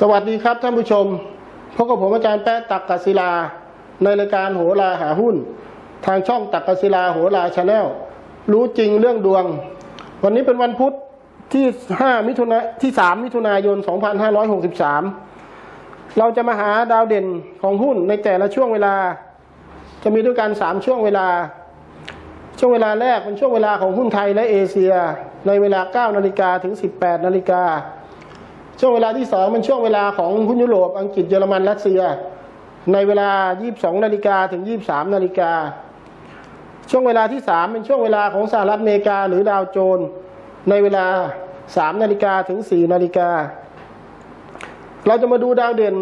สวัสดีครับท่านผู้ชมพบกับผมอาจารย์แป๊ะตักกศิลา ในรายการโหราหาหุ้น ทางช่องตักกศิลาโหราชาแนลรู้จริงเรื่องดวง วันนี้เป็นวันพุธที่5มิถุนาที่ 3 มิถุนายน 2563 เราจะมาหาดาวเด่นของหุ้นในแต่ละช่วงเวลา จะมีด้วยกัน 3 ช่วงเวลา ช่วงเวลาแรกเป็นช่วงเวลาของหุ้นไทยและเอเชีย ในเวลา 9 นาฬิกาถึง 18 นาฬิกา ช่วงเวลาที่2เป็นช่วงเวลาของหุ้นยุโรป อังกฤษเยอรมันรัสเซีย ในเวลา 22นาฬิกาถึง 23นาฬิกาช่วงเวลาที่ 3 เป็นช่วงเวลาของสหรัฐอเมริกาหรือดาวโจน ในเวลา 3 นาฬิกาถึง 4 นาฬิกา เราจะมาดูดาวเด่น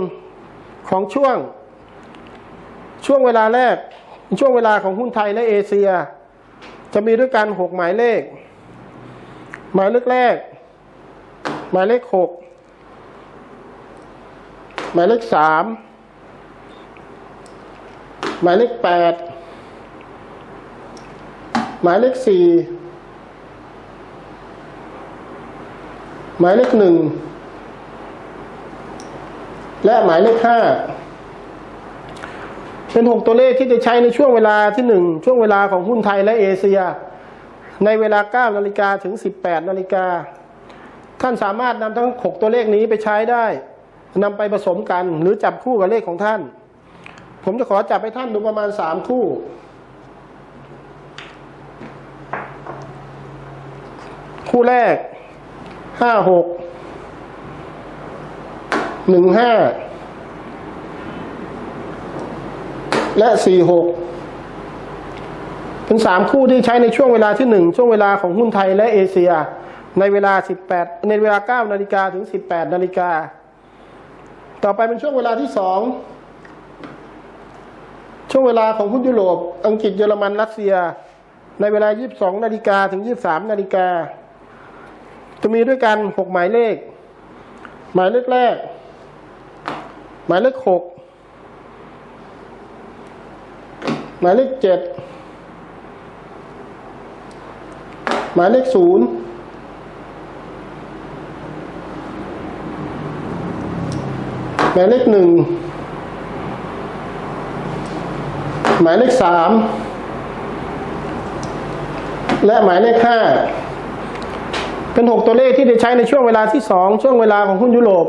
ของช่วง ช่วงเวลาแรก ช่วงเวลาของหุ้นไทยและเอเชีย จะมีด้วยกันหกหมายเลข หมายเลขแรก หมายเลขหก หมายเลขสามหมายเลขแปดหมายเลขสี่หมายเลขหนึ่งและหมายเลขห้าเป็นหกตัวเลขที่จะใช้ในช่วงเวลาที่หนึ่งช่วงเวลาของหุ้นไทยและเอเชีย ในเวลา9นาฬิกาถึง18นาฬิกาท่านสามารถนำทั้ง6ตัวเลขนี้ไปใช้ได้ นำไปผสมกันหรือจับคู่กับเลขของท่าน ผมจะขอจับให้ท่านดูประมาณ3คู่ คู่แรก5 6 1 5และสี่หกเป็นสามคู่ที่ใช้ในช่วงเวลาที่หนึ่งช่วงเวลาของหุ้นไทยและเอเชีย ในเวลาสิบแปดในเวลาเก้านาฬิกาถึงสิบแปดนาฬิกา ต่อไปเป็นช่วงเวลาที่สองช่วงเวลาของหุ้นยุโรป อังกฤษเยอรมันรัสเซีย ในเวลา 22 นาฬิกาถึง 23 นาฬิกา จะมีด้วยกัน 6 หมายเลข หมายเลขแรก หมายเลข 6 หมายเลข 7 หมายเลข 0 หมายเลขหนึ่งหมายเลขสามและหมายเลขห้าเป็นหกตัวเลขที่ได้ใช้ในช่วงเวลาที่สองช่วงเวลาของหุ้นยุโรป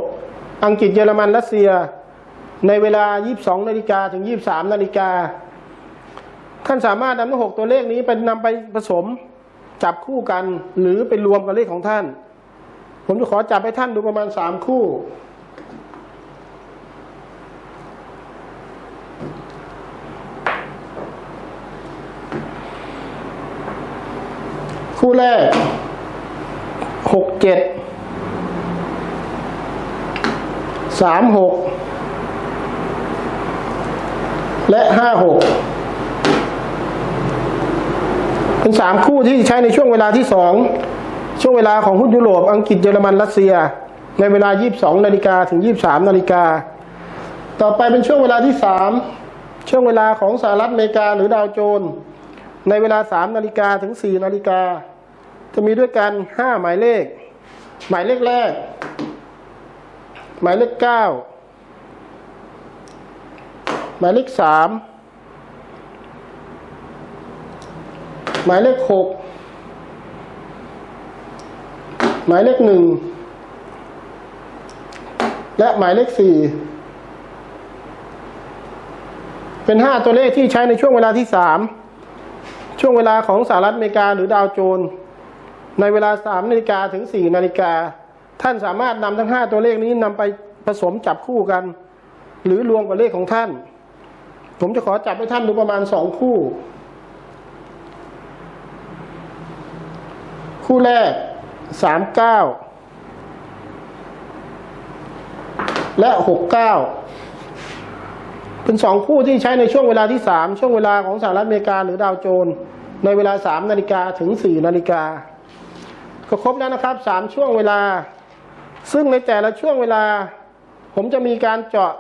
อังกฤษเยอรมันรัสเซีย ในเวลา 22นาฬิกาถึง 23นาฬิกาท่านสามารถนำทั้งหกตัวเลขนี้ไปนำไปผสมจับคู่กันหรือไปรวมกับเลขของท่าน ผมจะขอจับให้ท่านดูประมาณสามคู่ คู่แรกหกเจ็ดสามหกและห้าหกเป็นสามคู่ที่ใช้ในช่วงเวลาที่สองช่วงเวลาของหุ้นยุโรป อังกฤษเยอรมันรัสเซีย ในเวลา 22นาฬิกาถึง 23นาฬิกาต่อไปเป็นช่วงเวลาที่สามช่วงเวลาของสหรัฐอเมริกาหรือดาวโจน ในเวลา 3 นาฬิกาถึง 4 นาฬิกา จะมีด้วยกัน5หมายเลข หมายเลขแรก หมายเลข9หมายเลข3หมายเลขหกหมายเลขหนึ่งและหมายเลขสี่เป็นห้าตัวเลขที่ใช้ในช่วงเวลาที่สามช่วงเวลาของสหรัฐอเมริกาหรือดาวโจนส์ ในเวลาสามนาฬิกาถึงสี่นาฬิกา ท่านสามารถนำทั้งห้าตัวเลขนี้นำไปผสมจับคู่กัน หรือรวมกับเลขของท่าน ผมจะขอจับให้ท่านดูประมาณสองคู่ คู่แรกสามเก้าและหกเก้าเป็นสองคู่ที่ใช้ในช่วงเวลาที่สามช่วงเวลาของสหรัฐอเมริกาหรือดาวโจน ในเวลาสามนาฬิกาถึงสี่นาฬิกา ก็ครบแล้วนะครับสามช่วงเวลา ซึ่งในแต่ละช่วงเวลา ผมจะมีการเจาะ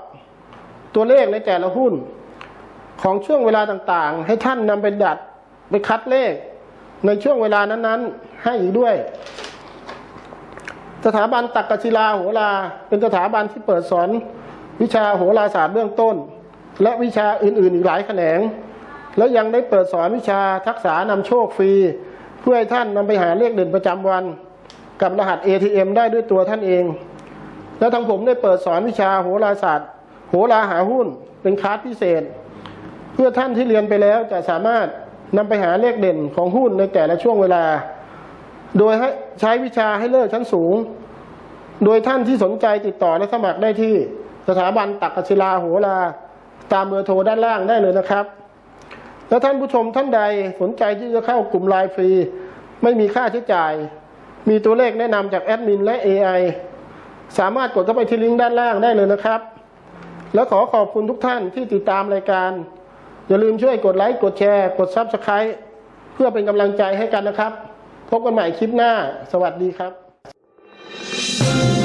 ตัวเลขในแต่ละหุ้น ของช่วงเวลาต่างๆ ให้ท่านนำไปดัดไปคัดเลข ในช่วงเวลานั้นๆ ให้อีกด้วย สถาบันตักกศิลาโหราเป็นสถาบันที่เปิดสอนวิชาโหราศาสตร์เบื้องต้น และวิชาอื่นๆอีกหลายแขนง แล้วยังได้เปิดสอนวิชาทักษะนำโชคฟรี พื่อให้ท่านนำไปหาเลขเด่นประจำวัน กับรหัส ATM ได้ด้วยตัวท่านเอง แล้วทางผมได้เปิดสอนวิชาโหราศาสตร์ โหราหาหุ้นเป็นคลาสพิเศษ เพื่อท่านที่เรียนไปแล้วจะสามารถนำไปหาเลขเด่นของหุ้นในแต่ละช่วงเวลา โดยให้ใช้วิชาให้เลิกชั้นสูง โดยท่านที่สนใจติดต่อและสมัครได้ที่สถาบันตักกศิลาโหราตามเบอร์โทรด้านล่างได้เลยนะครับ แล้วท่านผู้ชมท่านใดสนใจที่จะเข้ากลุ่มไลน์ฟรี ไม่มีค่าใช้จ่าย มีตัวเลขแนะนำจากแอดมินและ AI สามารถกดเข้าไปที่ลิงก์ด้านล่างได้เลยนะครับ และขอขอบคุณทุกท่านที่ติดตามรายการ อย่าลืมช่วยกดไลค์กดแชร์ กด Subscribe เพื่อเป็นกำลังใจให้กันนะครับ พบกันใหม่คลิปหน้า สวัสดีครับ